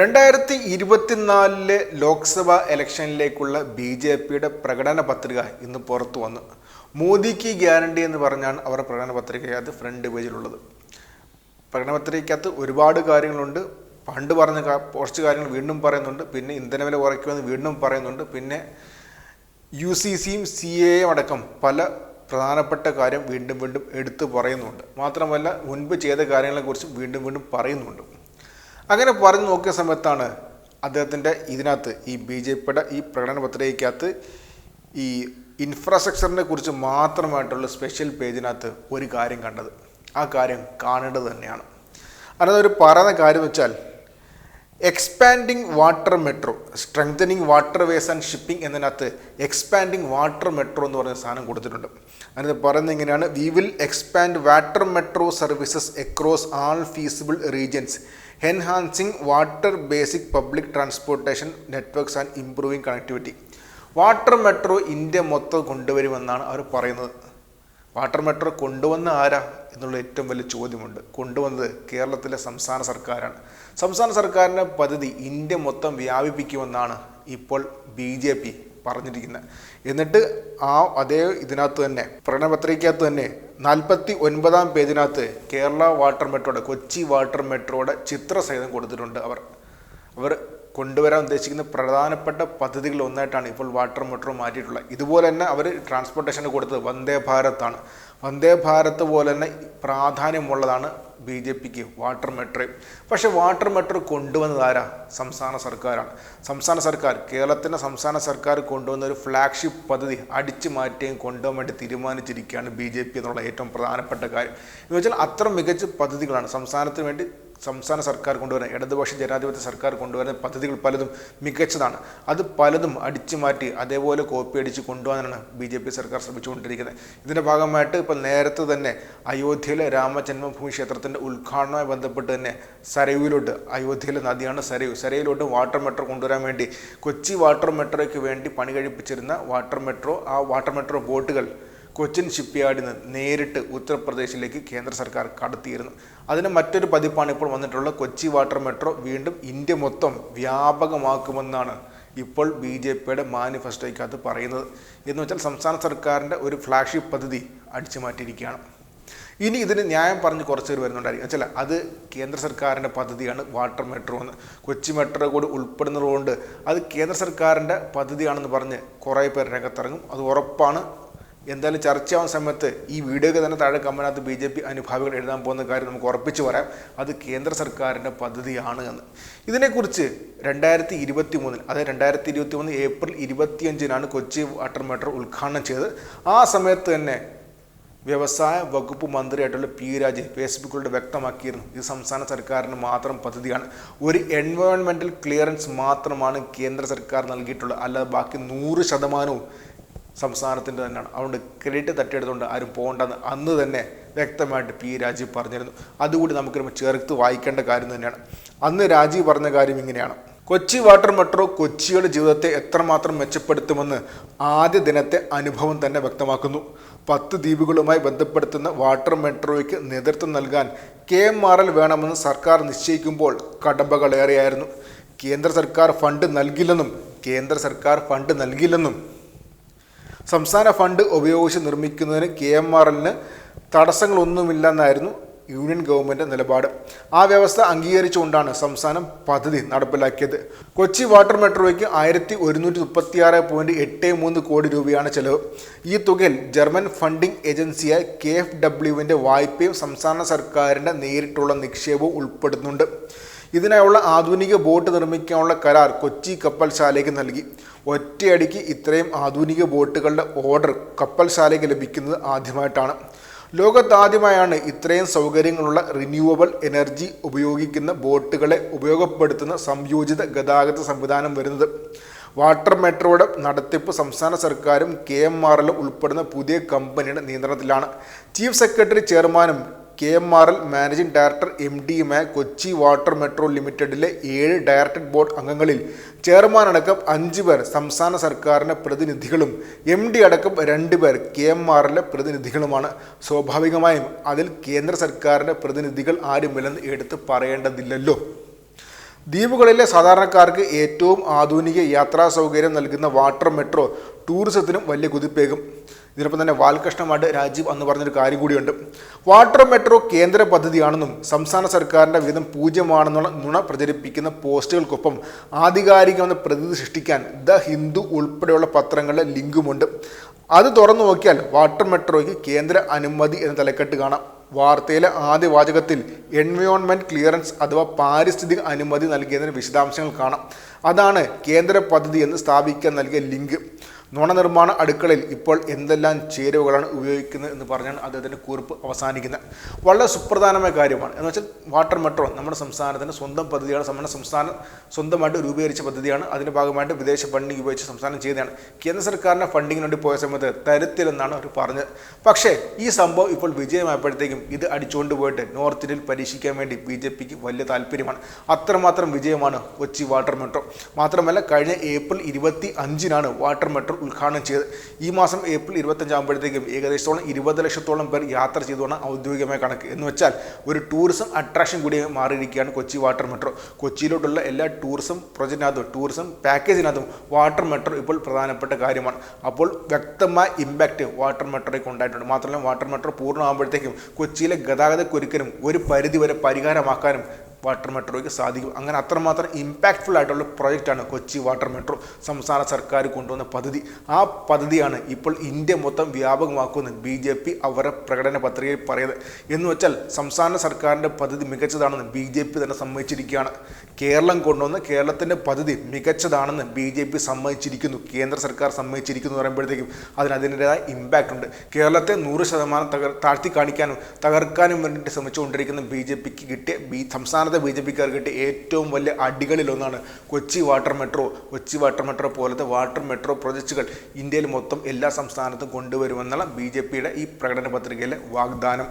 രണ്ടായിരത്തി ഇരുപത്തിനാലിലെ Lok Sabha ഇലക്ഷനിലേക്കുള്ള B J പിയുടെ പ്രകടന പത്രിക ഇന്ന് പുറത്തു വന്നു. മോദിക്ക് ഗ്യാരണ്ടി എന്ന് പറഞ്ഞാണ് അവരുടെ പ്രകടന പത്രികയകത്ത് ഫ്രണ്ട് പേജിലുള്ളത്. പ്രകടന പത്രികയ്ക്കകത്ത് ഒരുപാട് കാര്യങ്ങളുണ്ട്. പണ്ട് പറഞ്ഞ കുറച്ച് കാര്യങ്ങൾ വീണ്ടും പറയുന്നുണ്ട്. പിന്നെ ഇന്ധനവില കുറയ്ക്കുമെന്ന് വീണ്ടും പറയുന്നുണ്ട്. പിന്നെ യു സി സിയും സി എയും അടക്കം പല പ്രധാനപ്പെട്ട കാര്യം വീണ്ടും വീണ്ടും എടുത്തു പറയുന്നുണ്ട്. മാത്രമല്ല മുൻപ് ചെയ്ത കാര്യങ്ങളെക്കുറിച്ച് വീണ്ടും വീണ്ടും പറയുന്നുണ്ട്. അങ്ങനെ പറഞ്ഞു നോക്കിയ സമയത്താണ് അദ്ദേഹത്തിന്റെ ഇതിനകത്ത് ഈ ബി ജെ പിയുടെ ഈ പ്രകടന പത്രികയ്ക്കകത്ത് ഈ ഇൻഫ്രാസ്ട്രക്ചറിനെ കുറിച്ച് മാത്രമായിട്ടുള്ള സ്പെഷ്യൽ പേജിനകത്ത് ഒരു കാര്യം കണ്ടത്. ആ കാര്യം കാണേണ്ടത് തന്നെയാണ്. അതായത് ഒരു പറയുന്ന കാര്യം വെച്ചാൽ expanding water metro strengthening water ways and shipping എന്നതിനകത്ത് expanding water metro എന്ന് പറയുന്ന സാധനം കൊടുത്തിട്ടുണ്ട്. അതിനകത്ത് പറയുന്നത് എങ്ങനെയാണ്? We will expand water metro services across all feasible regions enhancing water basic public transportation networks and improving connectivity water metro India മൊത്തം കൊണ്ടുവരുമെന്നാണ് അവർ പറയുന്നത്. വാട്ടർ മെട്രോ കൊണ്ടുവന്ന ആരാ എന്നുള്ള ഏറ്റവും വലിയ ചോദ്യമുണ്ട്. കൊണ്ടുവന്നത് കേരളത്തിലെ സംസ്ഥാന സർക്കാരാണ്. സംസ്ഥാന സർക്കാരിന്റെ പദ്ധതി ഇന്ത്യ മൊത്തം വ്യാപിപ്പിക്കുമെന്നാണ് ഇപ്പോൾ ബി ജെ പി പറഞ്ഞിരിക്കുന്നത്. എന്നിട്ട് ആ അതേ ഇതിനകത്ത് തന്നെ പ്രകടനപത്രികയ്ക്കകത്ത് തന്നെ നാൽപ്പത്തി ഒൻപതാം പേജിനകത്ത് കേരള വാട്ടർ മെട്രോയുടെ കൊച്ചി വാട്ടർ മെട്രോയുടെ ചിത്രസഹിതം കൊടുത്തിട്ടുണ്ട് അവർ. അവർ കൊണ്ടുവരാൻ ഉദ്ദേശിക്കുന്ന പ്രധാനപ്പെട്ട പദ്ധതികൾ ഒന്നായിട്ടാണ് ഇപ്പോൾ വാട്ടർ മെട്രോ മാറ്റിയിട്ടുള്ളത്. ഇതുപോലെ തന്നെ അവർ ട്രാൻസ്പോർട്ടേഷന് കൊടുത്തത് വന്ദേ ഭാരതാണ് വന്ദേ ഭാരത് പോലെ തന്നെ പ്രാധാന്യമുള്ളതാണ് ബി ജെ പിക്ക് വാട്ടർ മെട്രോ. പക്ഷേ വാട്ടർ മെട്രോ കൊണ്ടുവന്നത് ആരാ? സംസ്ഥാന സർക്കാരാണ്. സംസ്ഥാന സർക്കാർ കേരളത്തിന്റെ സംസ്ഥാന സർക്കാർ കൊണ്ടുവന്ന ഒരു ഫ്ലാഗ്ഷിപ്പ് പദ്ധതി അടിച്ചു മാറ്റുകയും കൊണ്ടുപോകാൻ വേണ്ടി തീരുമാനിച്ചിരിക്കുകയാണ് ബി ജെ പി എന്നുള്ള ഏറ്റവും പ്രധാനപ്പെട്ട കാര്യം. എന്ന് വെച്ചാൽ അത്ര മികച്ച പദ്ധതികളാണ് സംസ്ഥാനത്തിന് വേണ്ടി സംസ്ഥാന സർക്കാർ കൊണ്ടുവരുന്ന ഇടതുപക്ഷ ജനാധിപത്യ സർക്കാർ കൊണ്ടുവരുന്ന പദ്ധതികൾ പലതും മികച്ചതാണ്. അത് പലതും അടിച്ചു മാറ്റി അതേപോലെ കോപ്പി അടിച്ച് കൊണ്ടുപോകാനാണ് ബി ജെ പി സർക്കാർ ശ്രമിച്ചുകൊണ്ടിരിക്കുന്നത്. ഇതിന്റെ ഭാഗമായിട്ട് ഇപ്പോൾ നേരത്തെ തന്നെ അയോധ്യയിലെ രാമജന്മഭൂമി ക്ഷേത്രത്തിന്റെ ഉദ്ഘാടനവുമായി ബന്ധപ്പെട്ട് തന്നെ സരയുവിലോട്ട് അയോധ്യയിലെ നദിയാണ് സരയു. സരയിലോട്ട് വാട്ടർ മെട്രോ കൊണ്ടുവരാൻ വേണ്ടി കൊച്ചി വാട്ടർ മെട്രോയ്ക്ക് വേണ്ടി പണി കഴിപ്പിച്ചിരുന്ന വാട്ടർ മെട്രോ ആ വാട്ടർ മെട്രോ ബോട്ടുകൾ കൊച്ചിൻ ഷിപ്പ്യാർഡിൽ നിന്ന് നേരിട്ട് ഉത്തർപ്രദേശിലേക്ക് കേന്ദ്ര സർക്കാർ കടത്തിയിരുന്നു. അതിന് മറ്റൊരു പതിപ്പാണ് ഇപ്പോൾ വന്നിട്ടുള്ള കൊച്ചി വാട്ടർ മെട്രോ വീണ്ടും ഇന്ത്യ മൊത്തം വ്യാപകമാക്കുമെന്നാണ് ഇപ്പോൾ ബി ജെ പിയുടെ മാനിഫെസ്റ്റോയ്ക്കകത്ത് പറയുന്നത്. എന്ന് വെച്ചാൽ സംസ്ഥാന സർക്കാരിന്റെ ഒരു ഫ്ലാഗ്ഷിപ്പ് പദ്ധതി അടിച്ചു മാറ്റിയിരിക്കുകയാണ് ഇനി ഇതിന് ന്യായം പറഞ്ഞ് കുറച്ച് പേര് വരുന്നുണ്ടായിരിക്കും. വെച്ചാൽ അത് കേന്ദ്ര സർക്കാരിന്റെ പദ്ധതിയാണ് വാട്ടർ മെട്രോ എന്ന്. കൊച്ചി മെട്രോ കൂടി ഉൾപ്പെടുന്നതുകൊണ്ട് അത് കേന്ദ്ര സർക്കാരിന്റെ പദ്ധതിയാണെന്ന് പറഞ്ഞ് കുറേ പേർ രംഗത്തിറങ്ങും. അത് ഉറപ്പാണ്. എന്തായാലും ചർച്ചയാവുന്ന സമയത്ത് ഈ വീഡിയോക്ക് തന്നെ താഴെ കമ്മനകത്ത് ബി ജെ പി അനുഭാവികൾ എഴുതാൻ പോകുന്ന കാര്യം നമുക്ക് ഉറപ്പിച്ചു പറയാം. അത് കേന്ദ്ര സർക്കാരിന്റെ പദ്ധതിയാണ് എന്ന്. ഇതിനെക്കുറിച്ച് രണ്ടായിരത്തി ഇരുപത്തി മൂന്നിൽ അതായത് രണ്ടായിരത്തി ഇരുപത്തി മൂന്ന് ഏപ്രിൽ ഇരുപത്തിയഞ്ചിനാണ് കൊച്ചി വാട്ടർ മെട്രോ ഉദ്ഘാടനം ചെയ്തത്. ആ സമയത്ത് തന്നെ വ്യവസായ വകുപ്പ് മന്ത്രിയായിട്ടുള്ള പി രാജ് ഫേസ്ബുക്കിലൂടെ വ്യക്തമാക്കിയിരുന്നു ഇത് സംസ്ഥാന സർക്കാരിന് മാത്രം പദ്ധതിയാണ്. ഒരു എൻവയോൺമെന്റൽ ക്ലിയറൻസ് മാത്രമാണ് കേന്ദ്ര സർക്കാർ നൽകിയിട്ടുള്ളത്. അല്ലാതെ ബാക്കി നൂറ് ശതമാനവും സംസ്ഥാനത്തിന്റെ തന്നെയാണ്. അതുകൊണ്ട് ക്രെഡിറ്റ് തട്ടിയെടുത്തുകൊണ്ട് ആരും പോകണ്ടെന്ന് അന്ന് തന്നെ വ്യക്തമായിട്ട് പി രാജീവ് പറഞ്ഞിരുന്നു. അതുകൂടി നമുക്ക് ചേർത്ത് വായിക്കേണ്ട കാര്യം തന്നെയാണ്. അന്ന് രാജീവ് പറഞ്ഞ കാര്യം ഇങ്ങനെയാണ്. കൊച്ചി വാട്ടർ മെട്രോ കൊച്ചിയുടെ ജീവിതത്തെ എത്രമാത്രം മെച്ചപ്പെടുത്തുമെന്ന് ആദ്യ ദിനത്തെ അനുഭവം തന്നെ വ്യക്തമാക്കുന്നു. പത്ത് ദ്വീപുകളുമായി ബന്ധപ്പെടുത്തുന്ന വാട്ടർ മെട്രോയ്ക്ക് നേതൃത്വം നൽകാൻ കെ എം ആർ എൽ വേണമെന്ന് സർക്കാർ നിശ്ചയിക്കുമ്പോൾ കടമ്പകളേറെയായിരുന്നു കേന്ദ്ര സർക്കാർ ഫണ്ട് നൽകില്ലെന്നും കേന്ദ്ര സർക്കാർ ഫണ്ട് നൽകില്ലെന്നും സംസ്ഥാന ഫണ്ട് ഉപയോഗിച്ച് നിർമ്മിക്കുന്നതിന് കെ എം ആർ എല്ലിന് തടസ്സങ്ങളൊന്നുമില്ലെന്നായിരുന്നു യൂണിയൻ ഗവൺമെന്റ് നിലപാട്. ആ വ്യവസ്ഥ അംഗീകരിച്ചുകൊണ്ടാണ് സംസ്ഥാനം പദ്ധതി നടപ്പിലാക്കിയത്. കൊച്ചി വാട്ടർ മെട്രോയ്ക്ക് ആയിരത്തി ഒരുന്നൂറ്റി മുപ്പത്തി ആറ് പോയിന്റ് എട്ട് മൂന്ന് കോടി രൂപയാണ് ചെലവ്. ഈ തുകയിൽ ജർമ്മൻ ഫണ്ടിംഗ് ഏജൻസിയായ കെ എഫ് ഡബ്ല്യുവിന്റെ വായ്പയും സംസ്ഥാന സർക്കാരിന്റെ നേരിട്ടുള്ള നിക്ഷേപവും ഉൾപ്പെടുന്നുണ്ട്. ഇതിനായുള്ള ആധുനിക ബോട്ട് നിർമ്മിക്കാനുള്ള കരാർ കൊച്ചി കപ്പൽശാലയ്ക്ക് നൽകി. ഒറ്റയടിക്ക് ഇത്രയും ആധുനിക ബോട്ടുകളുടെ ഓർഡർ കപ്പൽശാലയ്ക്ക് ലഭിക്കുന്നത് ആദ്യമായിട്ടാണ്. ലോകത്താദ്യമായാണ് ഇത്രയും സൗകര്യങ്ങളുള്ള റിന്യൂവബിൾ എനർജി ഉപയോഗിക്കുന്ന ബോട്ടുകളെ ഉപയോഗപ്പെടുത്തുന്ന സംയോജിത ഗതാഗത സംവിധാനം വരുന്നത്. വാട്ടർ മെട്രോയുടെ നടത്തിപ്പ് സംസ്ഥാന സർക്കാരും കെ എം ആർ എല്ലും ഉൾപ്പെടുന്ന പുതിയ കമ്പനിയുടെ നിയന്ത്രണത്തിലാണ്. ചീഫ് സെക്രട്ടറി ചെയർമാനും K M R L managing director M ഡിയുമായ Kochi water metro ലിമിറ്റഡിലെ ഏഴ് ഡയറക്ടർ ബോർഡ് അംഗങ്ങളിൽ ചെയർമാൻ അടക്കം അഞ്ച് പേർ സംസ്ഥാന സർക്കാരിന്റെ പ്രതിനിധികളും എം ഡി അടക്കം രണ്ട് പേർ കെ എം എല്ലിലെ പ്രതിനിധികളുമാണ്. സ്വാഭാവികമായും അതിൽ കേന്ദ്ര സർക്കാരിന്റെ പ്രതിനിധികൾ ആരുമില്ലെന്ന് എടുത്ത് പറയേണ്ടതില്ലല്ലോ. ദ്വീപുകളിലെ സാധാരണക്കാർക്ക് ഏറ്റവും ആധുനിക യാത്രാ സൗകര്യം നൽകുന്ന വാട്ടർ മെട്രോ ടൂറിസത്തിനും വലിയ കുതിപ്പേകും. ഇതിനൊപ്പം തന്നെ വാൽകൃഷ്ണമായിട്ട് രാജീവ് എന്ന് പറഞ്ഞൊരു കാര്യം കൂടിയുണ്ട്. വാട്ടർ മെട്രോ കേന്ദ്ര പദ്ധതിയാണെന്നും സംസ്ഥാന സർക്കാരിന്റെ വിധം പൂജ്യമാണെന്നുള്ള നുണ പ്രചരിപ്പിക്കുന്ന പോസ്റ്റുകൾക്കൊപ്പം ആധികാരികമെന്ന പ്രതിനിധി സൃഷ്ടിക്കാൻ ദ ഹിന്ദു ഉൾപ്പെടെയുള്ള പത്രങ്ങളുടെ ലിങ്കുമുണ്ട്. അത് തുറന്നു നോക്കിയാൽ വാട്ടർ മെട്രോയ്ക്ക് കേന്ദ്ര അനുമതി എന്ന തലക്കെട്ട് കാണാം. വാർത്തയിലെ ആദ്യ വാചകത്തിൽ എൻവയോൺമെന്റ് ക്ലിയറൻസ് അഥവാ പാരിസ്ഥിതിക അനുമതി നൽകിയതിന് വിശദാംശങ്ങൾ കാണാം. അതാണ് കേന്ദ്ര പദ്ധതി എന്ന് സ്ഥാപിക്കാൻ നൽകിയ ലിങ്ക്. നുണ നിർമ്മാണ അടുക്കളയിൽ ഇപ്പോൾ എന്തെല്ലാം ചേരുവകളാണ് ഉപയോഗിക്കുന്നത് എന്ന് പറഞ്ഞാണ് അദ്ദേഹത്തിന്റെ കുറിപ്പ് അവസാനിക്കുന്നത്. വളരെ സുപ്രധാനമായ കാര്യമാണ്. എന്ന് വെച്ചാൽ വാട്ടർ മെട്രോ നമ്മുടെ സംസ്ഥാനത്തിന്റെ സ്വന്തം പദ്ധതിയാണ് നമ്മുടെ സംസ്ഥാനം സ്വന്തമായിട്ട് രൂപീകരിച്ച പദ്ധതിയാണ്. അതിന്റെ ഭാഗമായിട്ട് വിദേശ ഫണ്ടിങ് ഉപയോഗിച്ച് സംസ്ഥാനം ചെയ്തതാണ് കേന്ദ്ര സർക്കാരിന്റെ ഫണ്ടിങ്ങിന് വേണ്ടി പോയ സമയത്ത് തരത്തിലെന്നാണ് അവർ പറഞ്ഞത്. പക്ഷേ ഈ സംഭവം ഇപ്പോൾ വിജയമായപ്പോഴത്തേക്കും ഇത് അടിച്ചുകൊണ്ട് പോയിട്ട് നോർത്ത് ഇന്ത്യയിൽ പരീക്ഷിക്കാൻ വേണ്ടി ബി ജെ പിക്ക് വലിയ താല്പര്യമാണ്. അത്രമാത്രം വിജയമാണ് കൊച്ചി വാട്ടർ മെട്രോ. മാത്രമല്ല കഴിഞ്ഞ ഏപ്രിൽ ഇരുപത്തി അഞ്ചിനാണ് വാട്ടർ മെട്രോ ഉദ്ഘാടനം ചെയ്ത് ഈ മാസം ഏപ്രിൽ ഇരുപത്തഞ്ചാകുമ്പോഴത്തേക്കും ഏകദേശത്തോളം ഇരുപത് ലക്ഷത്തോളം പേർ യാത്ര ചെയ്തുകൊണ്ട് ഔദ്യോഗികമായ കണക്ക്. എന്ന് വെച്ചാൽ ഒരു ടൂറിസം അട്രാക്ഷൻ കൂടി മാറിയിരിക്കുകയാണ് കൊച്ചി വാട്ടർ മെട്രോ കൊച്ചിയിലോട്ടുള്ള എല്ലാ ടൂറിസം പ്രൊജക്റ്റിനകത്തും ടൂറിസം പാക്കേജിനകത്തും വാട്ടർ മെട്രോ ഇപ്പോൾ പ്രധാനപ്പെട്ട കാര്യമാണ്. അപ്പോൾ വ്യക്തമായ ഇമ്പാക്റ്റ് വാട്ടർ മെട്രോയ്ക്ക് ഉണ്ടായിട്ടുണ്ട്. മാത്രമല്ല വാട്ടർ മെട്രോ പൂർണമാകുമ്പോഴത്തേക്കും കൊച്ചിയിലെ ഗതാഗത കുരുക്കിനും ഒരു പരിധിവരെ പരിഹാരമാക്കാനും വാട്ടർ മെട്രോയ്ക്ക് സാധിക്കും. അങ്ങനെ അത്രമാത്രം ഇമ്പാക്റ്റ്ഫുൾ ആയിട്ടുള്ള പ്രൊജക്റ്റാണ് കൊച്ചി വാട്ടർ മെട്രോ സംസ്ഥാന സർക്കാർ കൊണ്ടുവന്ന പദ്ധതി. ആ പദ്ധതിയാണ് ഇപ്പോൾ ഇന്ത്യ മൊത്തം വ്യാപകമാക്കുന്നത്. ബി ജെ പി അവരുടെ പ്രകടന പത്രികയിൽ പറയുന്നത്. എന്ന് വെച്ചാൽ സംസ്ഥാന സർക്കാരിന്റെ പദ്ധതി മികച്ചതാണെന്ന് ബി ജെ പി തന്നെ സമ്മതിച്ചിരിക്കുകയാണ്. കേരളം കൊണ്ടുവന്ന് കേരളത്തിന്റെ പദ്ധതി മികച്ചതാണെന്ന് ബി ജെ പി സമ്മതിച്ചിരിക്കുന്നു. കേന്ദ്ര സർക്കാർ സമ്മതിച്ചിരിക്കുന്നു എന്ന് പറയുമ്പോഴത്തേക്കും അതിന് അതിന്റെതായ ഇമ്പാക്റ്റ് ഉണ്ട്. കേരളത്തെ നൂറ് ശതമാനം തകർ താഴ്ത്തി കാണിക്കാനും തകർക്കാനും വേണ്ടിയിട്ട് ശ്രമിച്ചുകൊണ്ടിരിക്കുന്ന ബി ജെ പിക്ക് കിട്ടിയ ബി സംസ്ഥാനത്തെ ബി ജെ പിക്കാർ കിട്ടിയ ഏറ്റവും വലിയ അടികളിലൊന്നാണ് Kochi water metro. Kochi water metro പോലത്തെ വാട്ടർ മെട്രോ പ്രൊജക്റ്റുകൾ ഇന്ത്യയിൽ മൊത്തം എല്ലാ സംസ്ഥാനത്തും കൊണ്ടുവരുമെന്നുള്ള ബി ജെ പിയുടെ ഈ പ്രകടന പത്രികയിലെ വാഗ്ദാനം.